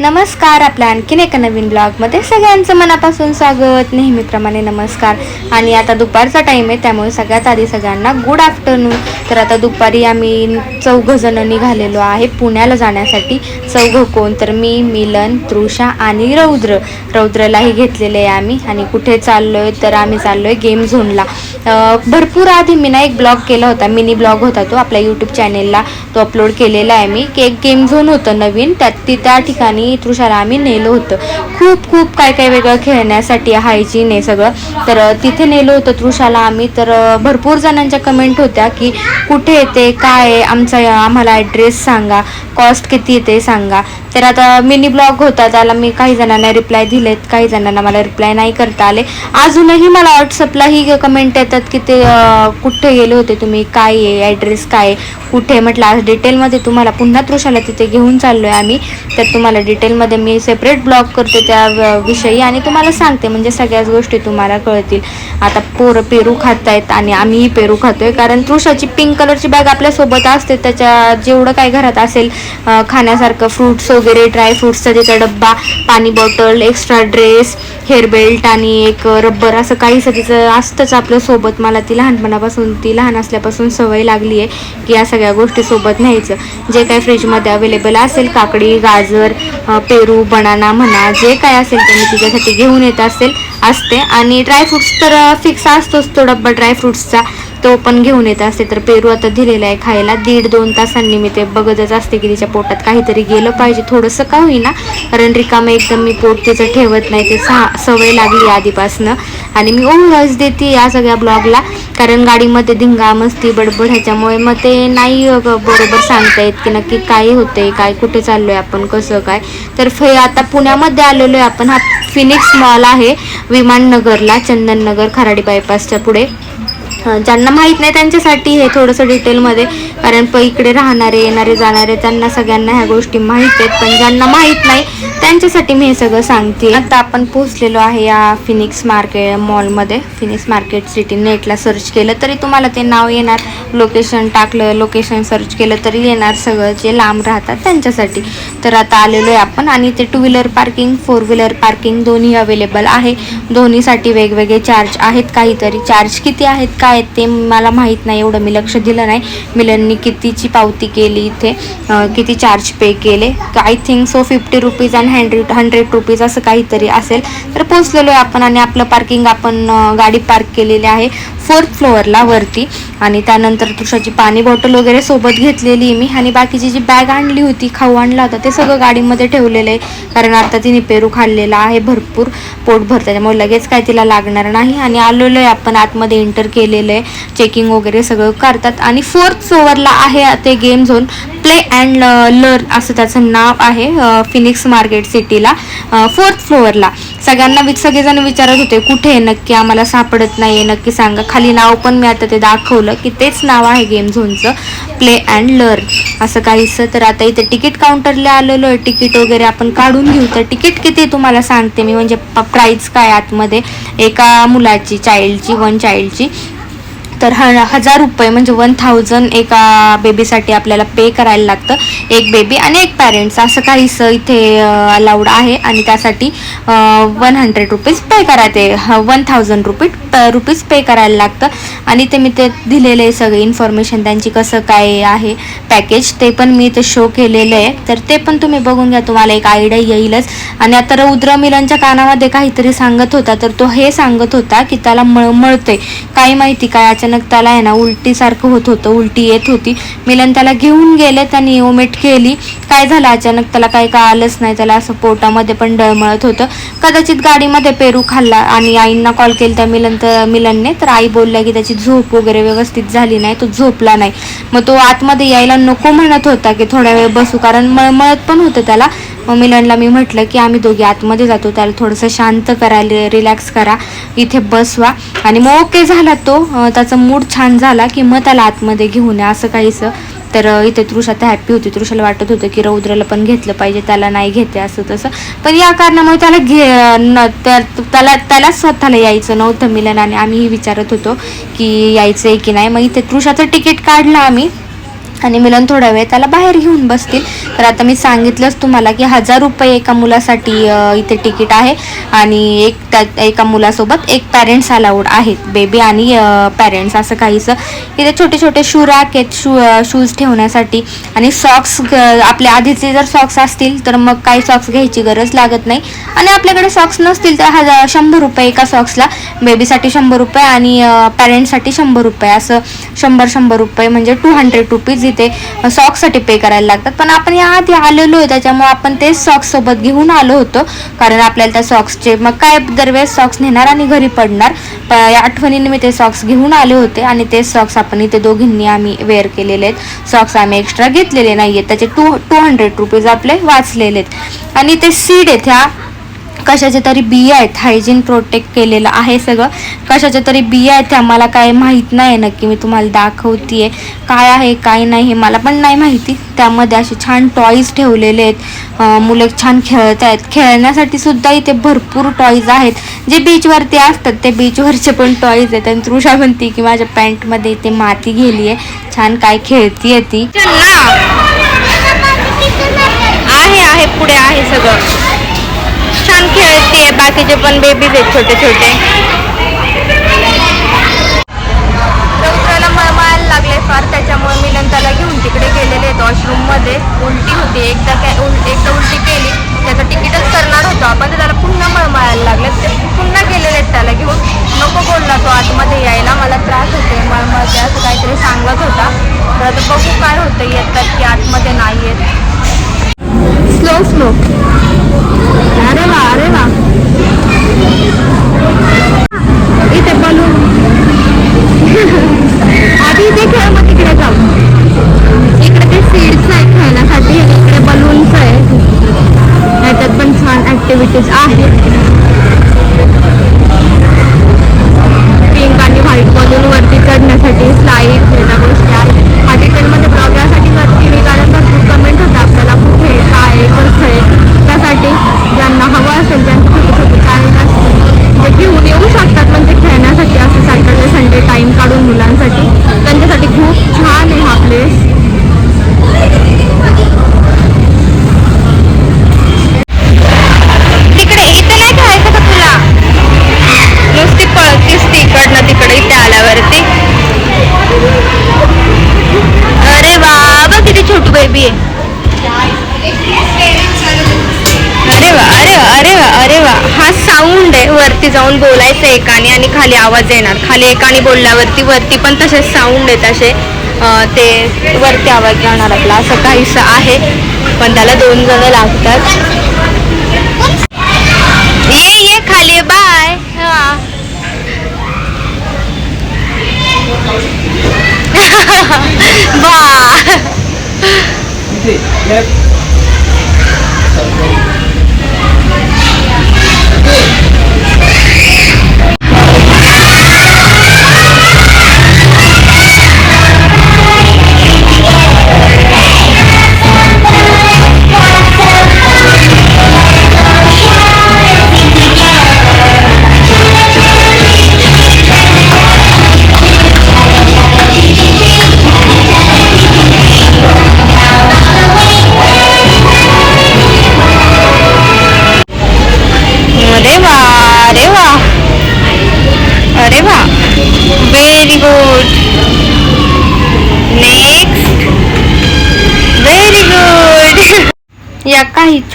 नमस्कार आपल्या आणखीन एका नवीन ब्लॉगमध्ये सगळ्यांचं मनापासून स्वागत. नेहमीप्रमाणे नमस्कार. आणि आता दुपारचा टाईम आहे त्यामुळे सगळ्यात आधी सगळ्यांना गुड आफ्टरनून तर आता दुपारी आम्ही चौघं निघालेलो आहे पुण्याला जाण्यासाठी. चौघं कोण? तर मी मिलन तृषा आणि रौद्र. रौद्रलाही घेतलेले आहे आम्ही. आणि कुठे चाललो आहे तर आम्ही चाललो आहे गेम झोनला भरपूर आधी मी ना एक ब्लॉग केला होता. मिनी ब्लॉग होता तो. आपल्या यूट्यूब चॅनेलला तो अपलोड केलेला आहे मी. की एक गेम झोन होतं नवीन. त्यात ती त्या ठिकाणी तृषाला आम्ही नेलं होतं. खूप खूप काय काय वेगळं खेळण्यासाठी हायजीन आहे सगळं. तर तिथे नेलं होतं तृषाला आम्ही. तर भरपूर जणांच्या कमेंट होत्या की कुठे येते काय आहे? आमचा आम्हाला ॲड्रेस सांगा. कॉस्ट किती येते सांगा. तर आता मिनी ब्लॉग होता. त्याला मी काही जणांना रिप्लाय दिलेत. काही जणांना मला रिप्लाय नाही करता आले. अजूनही मला व्हॉट्सअपलाही कमेंट येतात की ते कुठे गेले होते तुम्ही? काय आहे? ॲड्रेस काय आहे? कुठे म्हटलं आज डिटेलमध्ये तुम्हाला पुन्हा तृषाला तिथे घेऊन चाललो आहे आम्ही. तर तुम्हाला डिटेलमध्ये मी सेपरेट ब्लॉग करते त्या विषयी आणि तुम्हाला सांगते म्हणजे सगळ्याच गोष्टी तुम्हाला कळतील. आता पोरं पेरू खात आहेत आणि आम्हीही पेरू खातोय कारण तृषाची पिंक कलरची बॅग आपल्यासोबत असते त्याच्या जेवढं काय घरात असेल खाण्यासारखं फ्रुट्स वगैरे ड्राय त्याचा डब्बा पाणी bottle extra dress hair belt आणि एक रब्बर असं काहीसं तिचं असतंच आपलं सोबत. मला ती लहानपणापासून ती लहान असल्यापासून सवय लागली आहे की या सगळ्या गोष्टी सोबत न्यायचं. जे काही फ्रीजमध्ये अवेलेबल असेल काकडी गाजर पेरू बनाना म्हणा जे काय असेल ते मी तिच्यासाठी घेऊन येत असेल असते. आणि ड्रायफ्रुट्स तर फिक्स असतोच तो डब्बा ड्रायफ्रुट्सचा तो पण घेऊन येत असते. तर पेरू आता दिलेला आहे खायला. दीड दोन तासांनी मी ते बघतच असते की तिच्या पोटात काहीतरी गेलं पाहिजे. थोडंसं का होईना कारण रिकामं एकदम मी पोट तिचं ठेवत नाही. ते सहा सवय लागली आधीपासनं. आणि मी ओव्हरॉइज देते या सगळ्या ब्लॉगला कारण गाडीमध्ये धिंगा मस्ती बडबड ह्याच्यामुळे मग ते नाही बरोबर सांगता येत की नक्की काय होते काय कुठे चाललो आहे आपण कसं काय. तर फे आता पुण्यामध्ये आलेलो आहे आपण हा फिनिक्स मॉल आहे विमाननगरला चंदननगर खराडी बायपासच्या पुढे. ज्यांना माहीत नाही त्यांच्यासाठी हे थोडंसं डिटेलमध्ये कारण प इकडे राहणारे येणारे जाणारे त्यांना सगळ्यांना ह्या गोष्टी माहीत आहेत पण ज्यांना माहीत नाही त्यांच्यासाठी मी हे सगळं सांगते. आता आपण पोहोचलेलो आहे या फिनिक्स मार्केट मॉलमध्ये फिनिक्स मार्केट सिटी नेटला सर्च केलं तरी तुम्हाला ते नाव येणार. लोकेशन टाकलं लोकेशन सर्च केलं तरी येणार सगळं जे लांब राहतात त्यांच्यासाठी. तर आता आलेलो आहे आपण आणि ते two wheeler parking four wheeler parking दोन्ही अवेलेबल आहे. दोन्हीसाठी वेगवेगळे चार्ज आहेत. काहीतरी चार्ज किती आहेत काय आहेत ते मला माहीत नाही. एवढं मी लक्ष दिलं नाही. मिलननी कितीची पावती केली इथे? किती चार्ज पे केले? I think so fifty rupees and hundred hundred rupees असं काहीतरी असेल. तर पोचलेलो आहे आपण आणि आपलं पार्किंग आपण गाडी पार्क केलेली आहे फोर्थ फ्लोअरला वरती. आणि त्यानंतर तुषाची पाणी बॉटल वगैरे सोबत घेतलेली मी. आणि बाकीची जी बॅग आणली होती खाऊ आणला होता ते सगळं गाडीमध्ये ठेवलेलं आहे. कारण आता तिने पेरू खाल्लेला आहे भरपूर पोटभर त्याच्यामुळे लगेच काय तिला लागणार नाही. आणि आलेलो आहे आपण आतमध्ये एंटर केलेलं आहे. चेकिंग वगैरे सगळं करतात. आणि फोर्थ फ्लोअरला आहे ते game zone play and learn असं त्याचं नाव आहे फिनिक्स मार्केट सिटीला फोर्थ फ्लोअरला सगळ्यांना सगळेजण विचारत होते कुठे आहे नक्की? आम्हाला सापडत नाही नक्की सांगा. खाली नाव पण मी आता ते दाखवलं की तेच नाव आहे गेम झोनचं प्ले अँड लर्न असं काहीसं तर आता इथे तिकीट काउंटरला आलेलो आहे. तिकीट वगैरे आपण काढून घेऊ. तर तिकीट किती तुम्हाला सांगते मी. म्हणजे प्राईज काय आतमध्ये? एका मुलाची चाइल्डची वन चाइल्डची तर ह हजार रुपये म्हणजे वन थाउजंड एका बेबीसाठी आपल्याला पे करायला लागतं. एक बेबी आणि एक पॅरेंट्स असं काहीसं इथे अलाउड आहे. आणि त्यासाठी वन हंड्रेड रुपीज पे करायचे. One thousand rupee rupees pay करायला लागतं. आणि ते मी ते दिलेले आहे सगळे इन्फॉर्मेशन त्यांची कसं काय आहे पॅकेज ते पण मी ते शो केलेलं आहे. तर ते पण तुम्ही बघून घ्या. तुम्हाला एक आयडिया येईलच. आणि आता रौद्र मिलांच्या कानामध्ये काहीतरी सांगत होता. तर तो हे सांगत होता की त्याला मळ मळते काय माहिती काय? अचानक त्याला आहे ना उलटीसारखं होत होतं उलटी येत होती. मिलन त्याला घेऊन गेले त्यांनी ओमेट केली. काय झालं? अचानक त्याला काही कळालंच नाही. त्याला असं पोटामध्ये पण डळमळत होतं. कदाचित गाडीमध्ये पेरू खाल्ला आणि आईंना कॉल केला त्या मिलन तर मिलनने. तर आई बोलल्या की त्याची झोप वगैरे व्यवस्थित झाली नाही तो झोपला नाही. मग तो आतमध्ये यायला नको म्हणत होता की थोड्या वेळ बसू कारण मळमळत पण होतं त्याला. मग मिलनला मी म्हटलं की आम्ही दोघे आतमध्ये जातो त्याला थोडंसं शांत करा रिलॅक्स करा इथे बसवा. आणि मग ओके झाला तो. त्याचा मूड छान झाला की मग त्याला आतमध्ये घेऊन या असं काहीसं. तर इथे तृषा तर हॅप्पी होती. तृषाला वाटत होतं की रौद्रला पण घेतलं पाहिजे त्याला नाही घेते असं तसं. पण या कारणामुळे त्याला घे न त्या- त्याला त्याला स्वतःला यायचं नव्हतं मिलन आणि आम्हीही विचारत होतो की यायचं आहे की नाही. मग इथे तृषाचं तिकीट काढलं आम्ही. आणि मिलन थोडा वेळ त्याला बाहेर घेऊन बसतील. तर आता मी सांगितलंच तुम्हाला की हजार रुपये एका मुलासाठी इथे तिकीट आहे. आणि एक त्या एका मुलासोबत एक पॅरेंट्स अलाउड आहेत. बेबी आणि पॅरेंट्स असं काहीसं. इथे छोटे छोटे शू रॅक आहेत शू शूज ठेवण्यासाठी. आणि सॉक्स आपल्या आधीचे जर सॉक्स असतील तर मग काही सॉक्स घ्यायची गरज लागत नाही. आणि आपल्याकडे सॉक्स नसतील तर हजार शंभर रुपये एका सॉक्सला बेबीसाठी शंभर रुपये आणि पॅरेंट्ससाठी शंभर रुपये. असं शंभर शंभर रुपये म्हणजे टू हंड्रेड रुपीज इथे सॉक्ससाठी पे करायला लागतात. पण आपण या आधी आलेलो आहे त्याच्यामुळे आपण तेच सॉक्स सोबत घेऊन आलो होतो. कारण आपल्याला त्या सॉक्सचे मग काय दरवेळेस सॉक्स नेणार आणि घरी पडणार? या आठवणीने मी ते सॉक्स घेऊन आले होते आणि तेच सॉक्स आपण इथे दोघींनी आम्ही वेअर केलेले आहेत. सॉक्स आम्ही एक्स्ट्रा घेतलेले नाही आहेत त्याचे टू टू हंड्रेड रुपीज आपले वाचलेले आहेत. आणि ते सीड आहेत ह्या कशाचे तरी बिया आहेत हायजीन प्रोटेक्ट केलेलं आहे सगळं. कशाच्या तरी बिया आहेत त्या मला काय माहीत नाही नक्की. मी तुम्हाला दाखवतीये. काय आहे काय नाही हे मला पण नाही माहिती. त्यामध्ये असे छान टॉईज ठेवलेले आहेत. मुलं छान खेळत आहेत. खेळण्यासाठी सुद्धा इथे भरपूर टॉईज आहेत. जे बीचवरती असतात ते बीचवरचे पण टॉईज आहेत. आणि तृषा म्हणते की माझ्या पॅन्टमध्ये इथे माती गेली आहे छान काय खेळतीये ती. आहे आहे. पुढे आहे सगळं. खेळते बाकीचे पण बेबीज आहेत छोटे छोटे मळमळायला लागले फार त्याच्यामुळे मी त्याला घेऊन तिकडे गेलेले आहेत वॉशरूममध्ये उलटी होती एकदा काय उल एकदा उलटी केली. त्याचं तिकीटच करणार होतो आपण तर त्याला पुन्हा मळमळायला लागले ते पुन्हा गेलेले आहेत त्याला घेऊन. नको बोलला तो आतमध्ये यायला मला त्रास होते मळमळते असं काहीतरी सांगत होता. तर आता बघू काय होतं येतात की आतमध्ये नाही येत. स्लो स्लो वा अरे वा. इथे बलून आधी इथे खेळ मग तिकडे जाऊ. इकडे ते सीड्स आहे खेळण्यासाठी इकडे बलून्स आहे त्याच्यात पण छान ऍक्टिव्हिटीज आहेत. वरती जाऊन बोलायचं एकाने आणि खाली आवाज येणार. खाली एकाने बोलल्यावरती वरती पण तसे साऊंड आहेत असे. ते वरती आवाज जाणार आपला. असं काहीसं आहे. पण त्याला दोन जण लागतात. ये ये खाली बाय हा. बा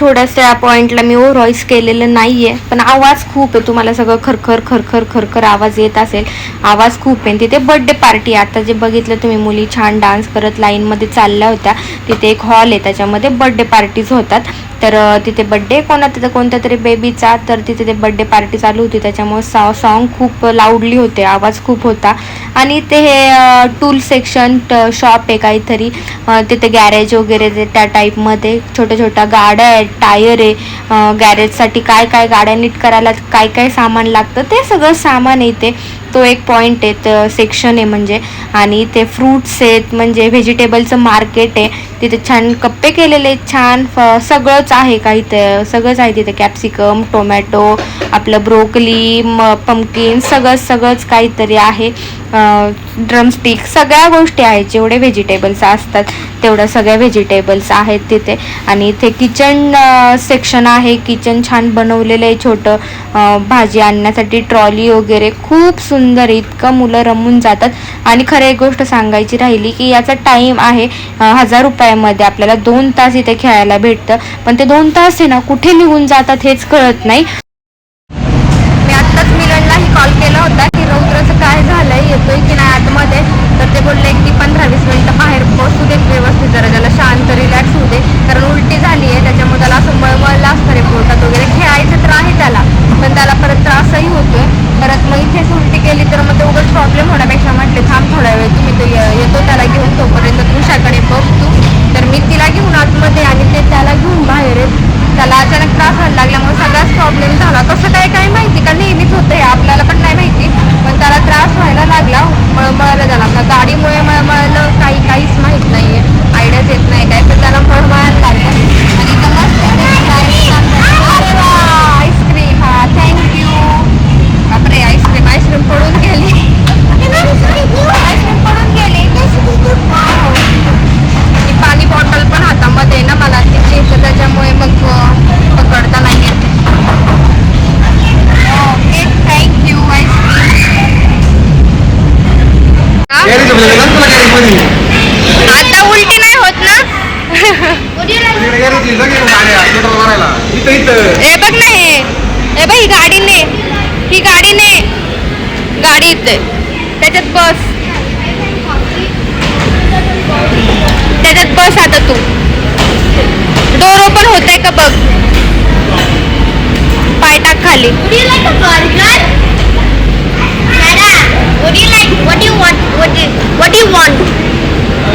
काही छोट्याशा पॉइंटला मी ओव्हर व्हॉइस केलेलं आहे पण आवाज खूप आहे. तुम्हाला सगळं खरखर खरखर खरखर आवाज येत असेल. आवाज खूप आहे. तिथे बड्डे पार्टी आता जे बघितलं तुम्ही मुली छान डान्स करत लाईनमध्ये चालल्या होत्या. तिथे एक हॉल आहे. त्याच्यामध्ये बर्थडे पार्टीज होतात. तर तिथे बड्डे कोणा तिथं कोणत्या तरी बेबीचा तर तिथे ते बड्डे पार्टी चालू होती. त्याच्यामुळे सा सॉन्ग खूप लाऊडली होते. आवाज खूप होता. आणि ते हे टूल सेक्शन शॉप आहे काहीतरी. तिथे गॅरेज वगैरे ते त्या टाईपमध्ये छोट्या छोट्या गाड्या आहेत टायर आहे. गॅरेजसाठी काय काय गाड्या नीट करायला काय काय सामान लागतं? ते सगळं सामान येते तो एक पॉईंट आहे तर सेक्शन आहे म्हणजे. आणि ते फ्रूट्स आहेत म्हणजे व्हेजिटेबलचं मार्केट आहे. तिथे छान कप्पे केलेले आहेत छान फ- सगळंच आहे काही ते सगळंच आहे तिथे कॅप्सिकम टोमॅटो आपलं ब्रोकली म पमकिन सगळं सगळंच काहीतरी आहे. ड्रमस्टिक सगळ्या गोष्टी आहेत. जेवढे व्हेजिटेबल्स असतात तेवढ्या सगळ्या व्हेजिटेबल्स आहेत तिथे. आणि इथे किचन सेक्शन आहे. किचन छान बनवलेलं आहे. छोटं भाजी आणण्यासाठी ट्रॉली वगैरे. खूप सुंदर इतकं मुलं रमून जातात. आणि खरं एक गोष्ट सांगायची राहिली की याचा टाईम आहे. हजार रुपयामध्ये आपल्याला दोन तास इथे खेळायला भेटतं. पण ते दोन तास आहे ना कुठे निघून जातात हेच कळत नाही. कॉल केला होता की रौद्राचं काय झालंय? येतोय की नाही आतमध्ये? तर ते बोलले की पंधरा वीस मिनिटं बाहेर बसू देत व्यवस्थित जरा त्याला शांत रिलॅक्स होऊ दे. कारण उलटी झाली आहे त्याच्यामुळे त्याला असं मळमळलं असतं रे पोटात वगैरे. खेळायचं तर आहे त्याला पण त्याला परत त्रासही होतोय. परत मग इथेच उलटी केली तर मग ते उगाच प्रॉब्लेम होण्यापेक्षा म्हटले थांब थोडा वेळ तुम्ही तो येतो त्याला घेऊन तोपर्यंत तुझ्याकडे बघ तू. तर मी तिला घेऊन आतमध्ये आणि ते त्याला घेऊन बाहेर आहेत त्याला अचानक त्रास व्हायला लागल्यामुळे सगळाच प्रॉब्लेम झाला. कसं काय काय माहिती का? नेहमीच होतं हे आपल्याला पण नाही माहिती. पण त्याला त्रास व्हायला लागला. मळमळायला झाला आता गाडीमुळे मळमळलं काही काहीच माहीत नाही आहे आयडियाच येत नाही. काय पण त्याला मळमळायला लागलं. आणि त्याला बस. त्याच्यात बस आता तू. डोर पण होतंय का बघ. पायथाग खाली.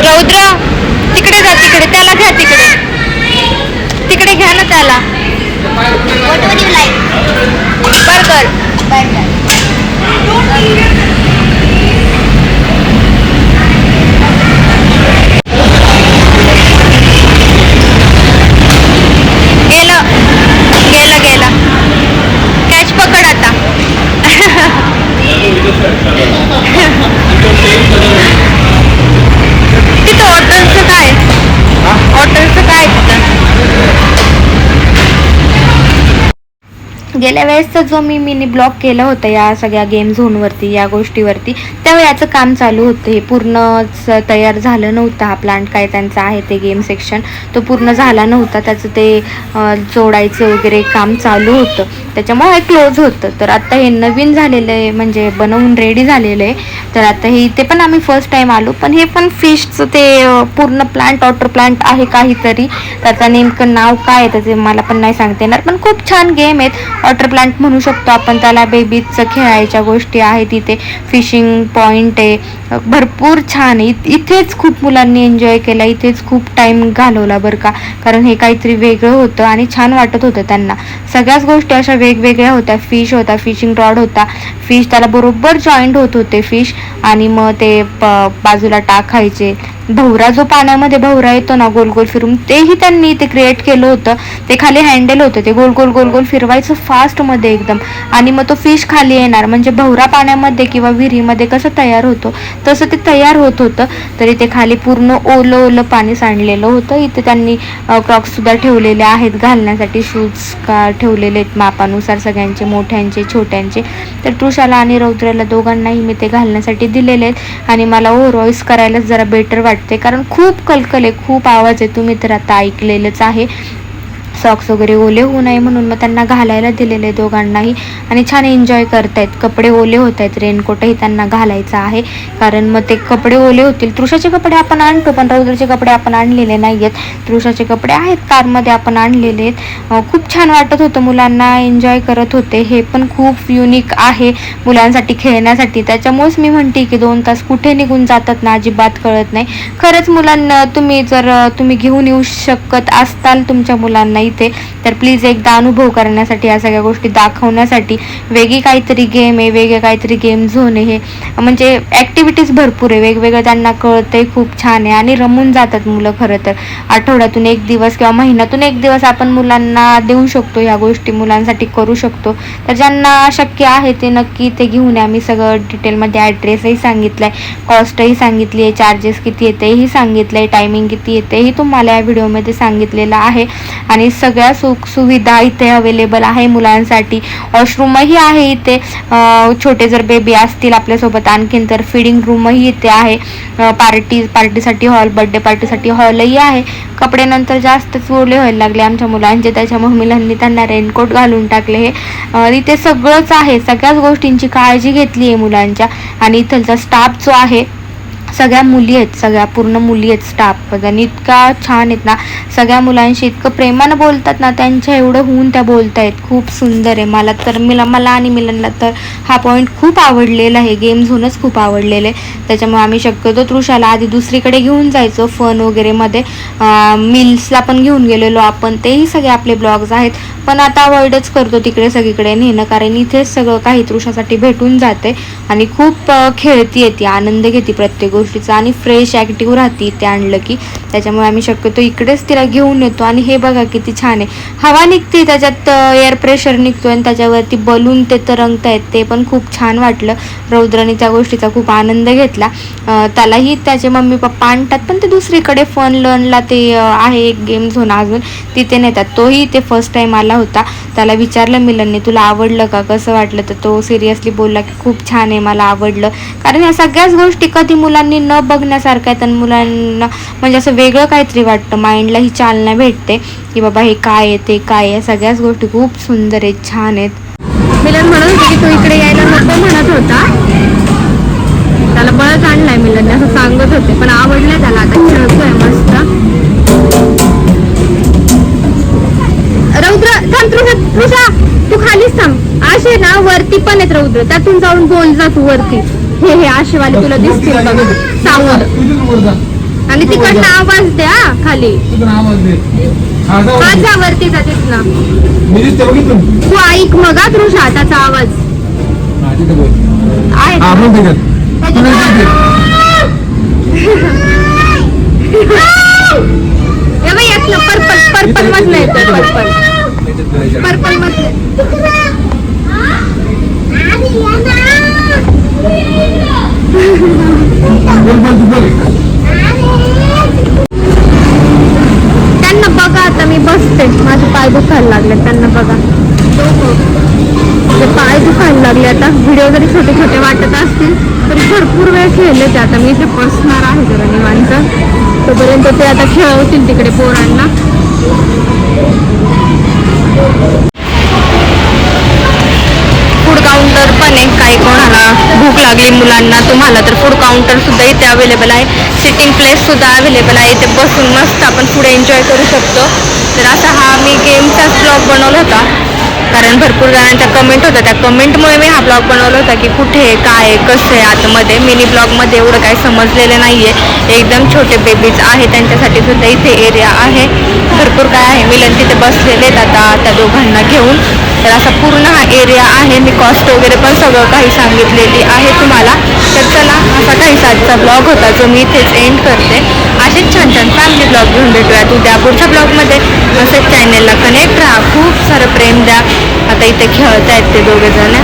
रौद्र तिकडे जा तिकडे. त्याला घ्या तिकडे. तिकडे घ्या ना त्याला. यू लाइट गेल्या वेळेसचा जो मी मिनी ब्लॉग केला होता या सगळ्या गेम झोनवरती या गोष्टीवरती त्यावेळी याचं काम चालू होतं. हे पूर्णच तयार झालं नव्हतं. हा प्लांट काय त्यांचा आहे ते गेम सेक्शन तो पूर्ण झाला नव्हता. त्याचं ते जोडायचं वगैरे काम चालू होतं. त्याच्यामुळे हे क्लोज होतं. तर आता हे नवीन झालेलं आहे म्हणजे बनवून रेडी झालेलं आहे. तर आता हे इथे पण आम्ही फर्स्ट टाईम आलो. पण हे पण फिशचं ते पूर्ण प्लांट वॉटर प्लांट आहे काहीतरी. त्याचं नेमकं नाव काय आहे त्याचे मला पण नाही सांगता येणार. पण खूप छान गेम आहेत. वॉटर प्लांट म्हणू शकतो आपण. त्याला बेबीजचं खेळायच्या गोष्टी आहेत इथे. फिशिंग पॉईंट आहे. भरपूर छान आहे. इथेच खूप मुलांनी एन्जॉय केला. इथेच खूप टाइम घालवला बरं का. कारण हे काहीतरी वेगळं होतं आणि छान वाटत होतं त्यांना. सगळ्याच गोष्टी अशा वेगवेगळ्या होत्या. फिश होता फिशिंग रॉड होता. फिश त्याला बरोबर जॉईंट होत होते फिश आणि मग ते प- बाजूला टाकायचे भवरा जो पाण्यामध्ये भवरा येतो ना गोल गोल फिरून तेही त्यांनी ते क्रिएट केलं होतं. ते खाली हँडल होतं ते गोल गोल गोल गोल फिरवायचं फास्टमध्ये एकदम. आणि मग तो फिश खाली येणार. म्हणजे भवरा पाण्यामध्ये किंवा विहिरीमध्ये कसं तयार होतो तसं ते तयार होत होतं. तरी ते खाली पूर्ण ओलं ओलं पाणी सांडलेलं होतं. इथे त्यांनी क्रॉक्ससुद्धा ठेवलेले आहेत. घालण्यासाठी शूज का ठेवलेले आहेत मापानुसार सगळ्यांचे मोठ्यांचे छोट्यांचे. तर तृषाला आणि रौद्राला दोघांनाही मी ते घालण्यासाठी दिलेले आहेत. आणि मला ओव्हर करायलाच जरा बेटर वाटतं कारण खूप कलकल आहे खूप आवाज आहे. तुम्ही तर आता ऐकलेलंच आहे. सॉक्स वगैरे ओले होऊ नये म्हणून मग त्यांना घालायला दिलेले दोघांनाही. आणि छान एन्जॉय करतायत. कपडे ओले होत आहेत रेनकोटही त्यांना घालायचा आहे. कारण मग ते कपडे ओले होतील. तृषाचे कपडे आपण आणतो पण रौद्रचे कपडे आपण आणलेले नाही आहेत तृषाचे कपडे आहेत. कारमध्ये आपण आणलेले आहेत. खूप छान वाटत होतं मुलांना एन्जॉय करत होते. हे पण खूप युनिक आहे मुलांसाठी खेळण्यासाठी. त्याच्यामुळेच मी म्हणते की दोन तास कुठे निघून जातात ना अजिबात कळत नाही. खरंच मुलांना तुम्ही जर तुम्ही घेऊन येऊ शकत असताल तुमच्या मुलांना इथे. तर प्लीज एकदा अनुभव करण्यासाठी या सगळ्या गोष्टी दाखवण्यासाठी वेगळी काहीतरी गेम आहे वेगळे काहीतरी गेम झोन आहे. हे म्हणजे ॲक्टिव्हिटीज भरपूर आहे. वेगवेगळं त्यांना कळतंय खूप छान आहे. आणि रमून जातात मुलं खरं तर. आठवड्यातून एक दिवस किंवा महिन्यातून एक दिवस आपण मुलांना देऊ शकतो ह्या गोष्टी मुलांसाठी करू शकतो. तर ज्यांना शक्य आहे ते नक्की ते घेऊन या. मी सगळं डिटेलमध्ये ॲड्रेसही सांगितलाय आहे कॉस्टही सांगितली आहे चार्जेस किती येते सांगितलं आहे टायमिंग किती येते ही तुम्हाला या व्हिडिओमध्ये सांगितलेलं आहे. आणि सगळ्या सुख सुविधा इथे अवेलेबल आहे मुलांसाठी. वॉशरूमही आहे इथे. छोटे जर बेबी असतील आपल्यासोबत आणखीन तर फिडिंग रूमही इथे आहे. पार्टी पार्टीसाठी हॉल बड्डे पार्टीसाठी हॉलही आहे. कपडे नंतर जास्तच ओले व्हायला लागले आमच्या मुलांचे. त्याच्यामुळे मुलांनी त्यांना रेनकोट घालून टाकले हे. इथे सगळंच आहे. सगळ्याच गोष्टींची काळजी घेतली आहे मुलांच्या. आणि इथलचा स्टाफ जो आहे सगळ्या मुली आहेत सगळ्या पूर्ण मुली आहेत स्टाफ आणि इतका छान आहेत ना. सगळ्या मुलांशी इतकं प्रेमानं बोलतात ना त्यांच्या एवढं होऊन त्या बोलतायत. खूप सुंदर आहे. मला तर मिला मला आणि मिलनला तर हा पॉईंट खूप आवडलेला आहे. गेम झोनच खूप आवडलेले त्याच्यामुळे आम्ही शक्यतो तृषाला आधी दुसरीकडे घेऊन जायचो फन वगैरेमध्ये मिल्सला पण घेऊन गेलेलो आपण. तेही सगळे आपले ब्लॉग्स आहेत. पण आता अवॉइडच करतो तिकडे सगळीकडे. नेणं कारण इथेच सगळं काही तृषासाठी भेटून जाते आणि खूप खेळती येते आनंद घेते प्रत्येक गोष्टीचा आणि फ्रेश ॲक्टिव्ह राहते ते आणलं की. त्याच्यामुळे आम्ही शक्यतो इकडेच तिला घेऊन येतो आणि हे बघा किती छान आहे. हवा निघते त्याच्यात एअर प्रेशर निघतो आणि त्याच्यावरती बलून ते तरंगतायत ते पण खूप छान वाटलं. रौद्राने त्या गोष्टीचा खूप आनंद घेतला. त्यालाही त्याचे मम्मी पप्पा आणतात पण ते दुसरीकडे फन लर्नला ते आहे एक गेम झोन अजून. तिथे नेतात. तोही ते फर्स्ट टाईम आला होता. त्याला विचारलं मिलनने तुला आवडलं का? कसं वाटलं? तर तो सिरियसली बोलला की खूप छान आहे मला आवडलं. कारण या सगळ्याच गोष्टी कधी मुलांनी न बघण्यासारख्या आहेत आणि मुलांना म्हणजे असं वेगळं काहीतरी वाटतं. माइंडला ही चालना भेटते की बाबा हे काय आहे ते काय आहे? सगळ्याच गोष्टी खूप सुंदर आहेत छान आहेत. मिलन म्हणत होते की तो इकडे यायला नको म्हणत होता. त्याला बळच आणलाय मिलन असं सांगत होते. पण आवडलं त्याला. आता खेळतोय मस्त. रौद्र थांब तृषा तू खालीच थांब. आशे ना वरती पण आहेत रौद्र. त्यातून जाऊन बोल जा तू वरती. हे हे आशेवाले तुला दिसतील बघ. आणि तिकडनं आवाज द्या खाली. जा वरती जा तिथनं. तू ऐक मग हा तृषा त्याचा आवाज. आहे तुला हे बघ यातलं पर्पल पर्पल मधलं येतं पर्पल. पर्पल त्यांना बघा आता मी बसते. माझे पाय दुखायला लागले त्यांना बघा. ते पाय दुखायला लागले आता. व्हिडिओ जरी छोटे छोटे वाटत असतील तरी भरपूर वेळ खेळले ते आता. मी इथे बसणार आहे जरा निवांत. तोपर्यंत ते आता खेळवतील तिकडे पोरांना. फूड काउंटर पण आहे. काही कोणाला भूक लागली मुलांना तुम्हाला तर फूड काउंटर सुद्धा इथे अवेलेबल आहे. सिटिंग प्लेस सुद्धा अवेलेबल आहे. इथे बसून मस्त आपण फूड एन्जॉय करू शकतो. तर असा हा मी गेमचाच ब्लॉग बनवला होता. कारण भरपूर जणांच्या कमेंट होत्या. त्या कमेंटमुळे मी हा ब्लॉग बनवला होता की कुठे आहे, काय आहे, कसं आहे आतमध्ये. मिनी ब्लॉगमध्ये एवढं काही समजलेलं नाही आहे एकदम छोटे बेबीज आहे त्यांच्यासाठी सुद्धा इथे एरिया आहे. भरपूर काय आहे. मिलन तिथे बसलेले आहेत आता त्या दोघांना घेऊन. तर असा पूर्ण हा एरिया आहे. मी कॉस्ट वगैरे पण सगळं काही सांगितलेली आहे तुम्हाला. तर चला असा काही साजचा ब्लॉग होता जो मी इथेच एंड करते. असेच छान छान फॅमिली ब्लॉग घेऊन भेटूयात. उद्या पुढच्या ब्लॉगमध्ये असंच चॅनेलला कनेक्ट राहा. खूप सारं प्रेम द्या. आता इथे खेळत आहेत ते दोघेजण